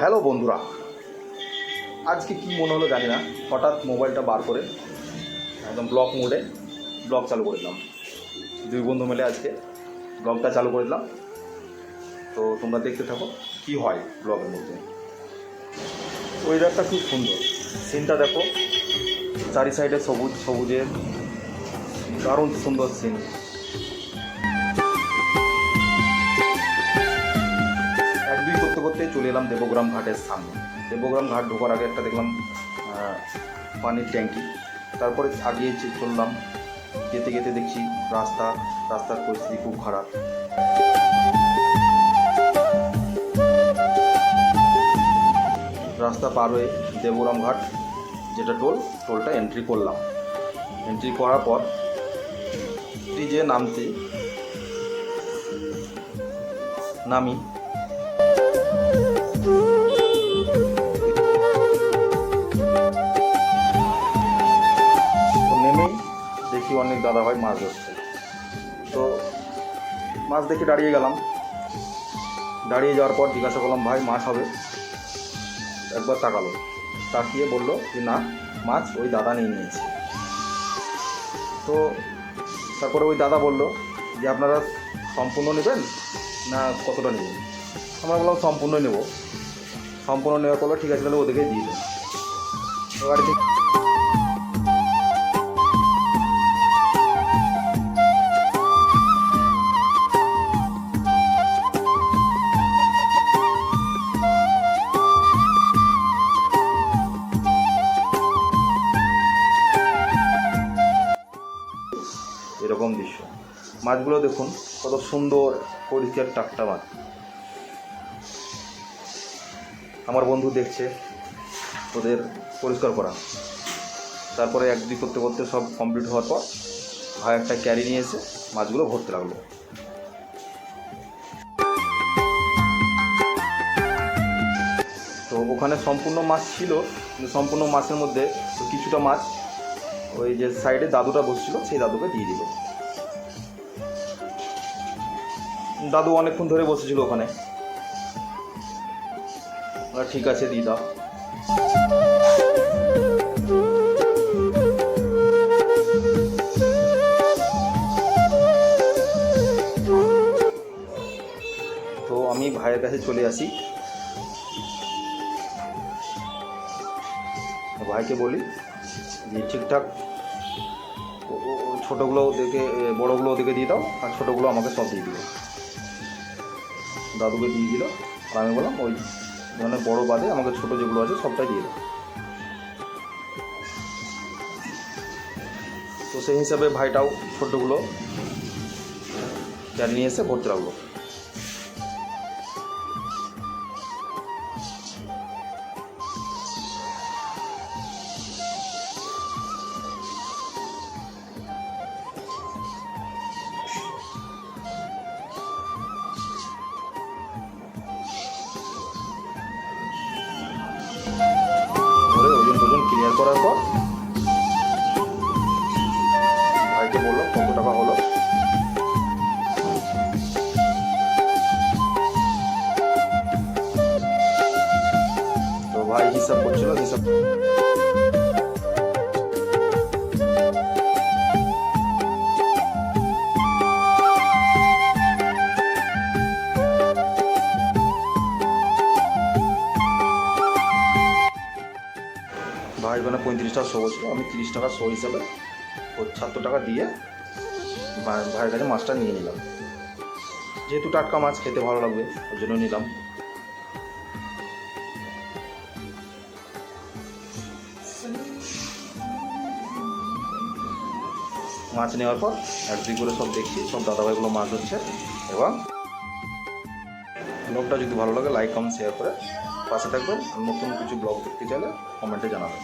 Hello বন্ধুরা। আজকে কি মনে হলো জানি না, হঠাৎ মোবাইলটা বার করে একদম ব্লক মোডে ব্লগ চালু করে দিলাম। দুই বন্ধু মিলে আজকে ব্লগটা চালু করে দিলাম। তো তোমরা দেখতে থাকো কি হয় ব্লগের মধ্যে। ওয়েদারটা খুব সুন্দর। সিনটা দেখো, চারি সাইডে সবুজ, সবুজের দারুণ সুন্দর সিন করতে করতে চলে এলাম দেবগ্রাম ঘাটের সামনে। দেবগ্রাম ঘাট ঢোকার আগে একটা দেখলাম পানির ট্যাঙ্কি। তারপরে আগিয়ে চললাম, যেতে যেতে দেখছি রাস্তা, রাস্তার পরিস্থিতি খুব খারাপ। রাস্তা পার হয়ে দেবগ্রাম ঘাট, যেটা টোল, টোলটা এন্ট্রি করলাম। এন্ট্রি করার পর যে নামতে নামি দেখি অনেক দাদা ভাই মাছ ধরছে। তো মাছ দেখে দাঁড়িয়ে গেলাম। দাঁড়িয়ে যাওয়ার পর জিজ্ঞাসা করলাম, ভাই, মাছ হবে? একবার তাকালো। তাকিয়ে বলল যে, না, মাছ ওই দাদা নিয়ে নিয়েছে। তো তারপরে ওই দাদা বলল যে, আপনারা সম্পূর্ণ নেবেন না কতটা নেবেন? আমরা বললাম, সম্পূর্ণ নেব। সম্পূর্ণ নেওয়ার পর ঠিক আছে, তাহলে ওদেরকে দিয়ে তো গাড়ি এরকম দৃশ্য। মাছগুলো দেখুন, কত সুন্দর পরিষ্কার টাকটা মাছ। আমার বন্ধু দেখছে, ওদের পরিষ্কার করা। তারপরে এক দুই করতে করতে সব কমপ্লিট হওয়ার পর ভাই একটা ক্যারি নিয়ে এসে মাছগুলো ভরতে লাগল। তো ওখানে সম্পূর্ণ মাছ ছিল, কিন্তু সম্পূর্ণ মাছের মধ্যে কিছুটা মাছ ওই যে সাইডে দাদুটা বসছিল, সেই দাদুকে দিয়ে দিল। দাদু অনেকক্ষণ ধরে বসেছিল ওখানে। ঠিক আছে, দিয়ে দাও। তো আমি ভাইয়ের কাছে চলে আসি। ভাইকে বলি যে ঠিকঠাক ছোটোগুলো ওদেরকে বড়োগুলো ওদেরকে দিয়ে দাও, আর ছোটোগুলো আমাকে সব দিয়ে দিল দাদুকে দিয়ে দিল, আর আমি বললাম, ওই মানে বড়ো বাদে আমাকে ছোটো যেগুলো আছে সবটাই দিয়ে দাও। তো সেই হিসাবে ভাইটাও ছোটোগুলো ক্যান নিয়ে এসে ভরতে লাগল। হিসাব করছিল হিসাব ভাই ওখানে পঁয়ত্রিশ টাকা শো ছিল আমি তিরিশ টাকা শো হিসাবে পঁচাত্তর টাকা দিয়ে ভাই- ভাইয়ের কাছে মাছটা নিয়ে নিলাম। যেহেতু টাটকা মাছ খেতে ভালো লাগবে ওই জন্য নিলাম। মাছ নেওয়ার পর এক দুই করে সব দেখছি, সব দাদাভাইগুলো মাছ হচ্ছে এবং ব্লগটা যদি ভালো লাগে লাইক কমেন্ট শেয়ার করে পাশে থাকবেন। নতুন কিছু ব্লগ দেখতে চাইলে কমেন্টে জানাবেন।